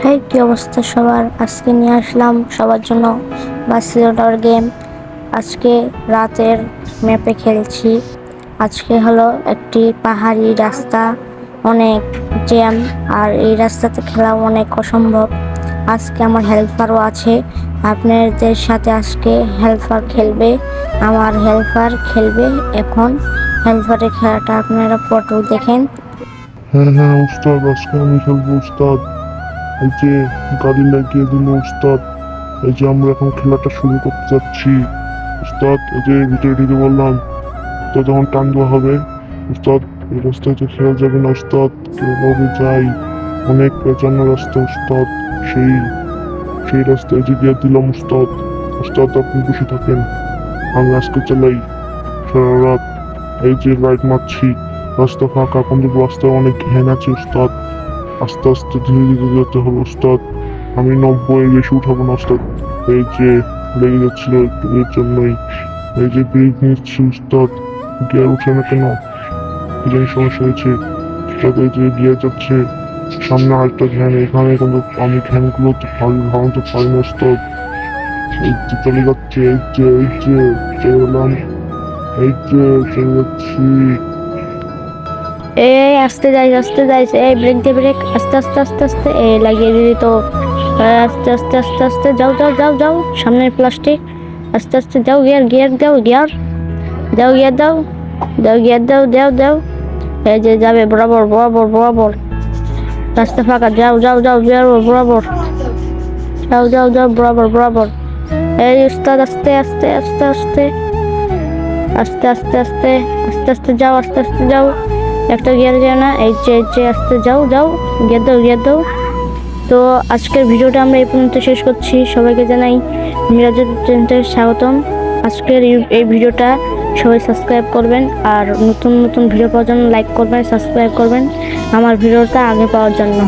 এই কি অবস্থা সবার? আজকে নিয়ে আসলাম সবার জন্য বাসিলোটার গেম আজকে রাতের ম্যাপে খেলছি। আজকে হলো একটি পাহাড়ি রাস্তা, অনেক জ্যাম আর এই রাস্তাতে খেলা অনেক অসম্ভব। আজকে আমার হেল্পারও আছে। আপনাদের সাথে আজকে হেল্পার খেলবে। আমার হেল্পার খেলবে এখন। হেল্পারের খেলাটা আপনারা ফটো দেখেন। হ্যাঁ হ্যাঁ উস্তাদ আজকে আমি খেলব উস্তাদ এই যে গাড়ি লাগিয়ে দিল উস্তাদ এই যে আমরা এখন খেলাটা শুরু করতে যাচ্ছি। উস্তাদ এই যে ভিতরে ঢুকে বললাম তো যখন টান দেওয়া হবে। উস্তাদ এই রাস্তায় তো খেলা যাবে না উস্তাদ কীভাবে যাই? অনেক পেঁচানো রাস্তা উস্তাদ সেই সেই রাস্তায় যে গিয়ে দিলাম উস্তাদ উস্তাদ আপনি বসে থাকেন। আমি আজকে চালাই। সারা রাত এই যে লাইট মারছি, রাস্তা ফাঁকা কিন্তু রাস্তায় অনেক ঘ্যান আছে উস্তাদ আস্তে আস্তে ধীরে ধীরে যেতে হবে উস্তাদ আমি নব্বই বেশি উঠাবো না উস্তাদ এই যে, লেগে যাচ্ছিল এর জন্যই। এই যে ব্রেক নিচ্ছি উস্তাদ গিয়ার উঠে না কেন? জানি সমস্যা হয়েছে। এই যে গিয়ার যাচ্ছে, সামনে আরেকটা ঘ্যান এখানে কিন্তু আমি ঘ্যানগুলো তো ভালো ভাঙতে পারি না উস্তাদ এই যে চলে যাচ্ছে, এই যে এই যে, চলে গেলাম। এই যে, চলে যাচ্ছি। এই আস্তে যাই আস্তে যাই এই ব্রেক দে ব্রেক আস্তে আস্তে আস্তে আস্তে এ লাগিয়ে দিলি তো আস্তে আস্তে আস্তে আস্তে যাও যাও যাও যাও সামনের প্লাস্টিক আস্তে আস্তে যাও গিয়ার গিয়ার দাও গিয়ার দাও গিয়ার দাও দাও গিয়ার দাও দাও দাও এই যে যাবে বরাবর বরাবর বরাবর রাস্তা ফাঁকা যাও যাও যাও বরাবর বরাবর যাও যাও যাও বরাবর বরাবর এই উস্তাদ আস্তে আস্তে আস্তে আস্তে আস্তে আস্তে আস্তে আস্তে আস্তে যাও আস্তে আস্তে যাও একটা গিয়ার যায় না, এই চেয়ে এই চেয়ে আসতে যাও যাও গিয়ার দাও গিয়ার দাও। তো আজকের ভিডিওটা আমরা এই পর্যন্ত শেষ করছি। সবাইকে জানাই মিরাজের চ্যানেলতে স্বাগতম। আজকের এই ভিডিওটা সবাই সাবস্ক্রাইব করবেন আর নতুন নতুন ভিডিও পাওয়ার জন্য লাইক করবেন, সাবস্ক্রাইব করবেন। আমার ভিডিওটা আগে পাওয়ার জন্য।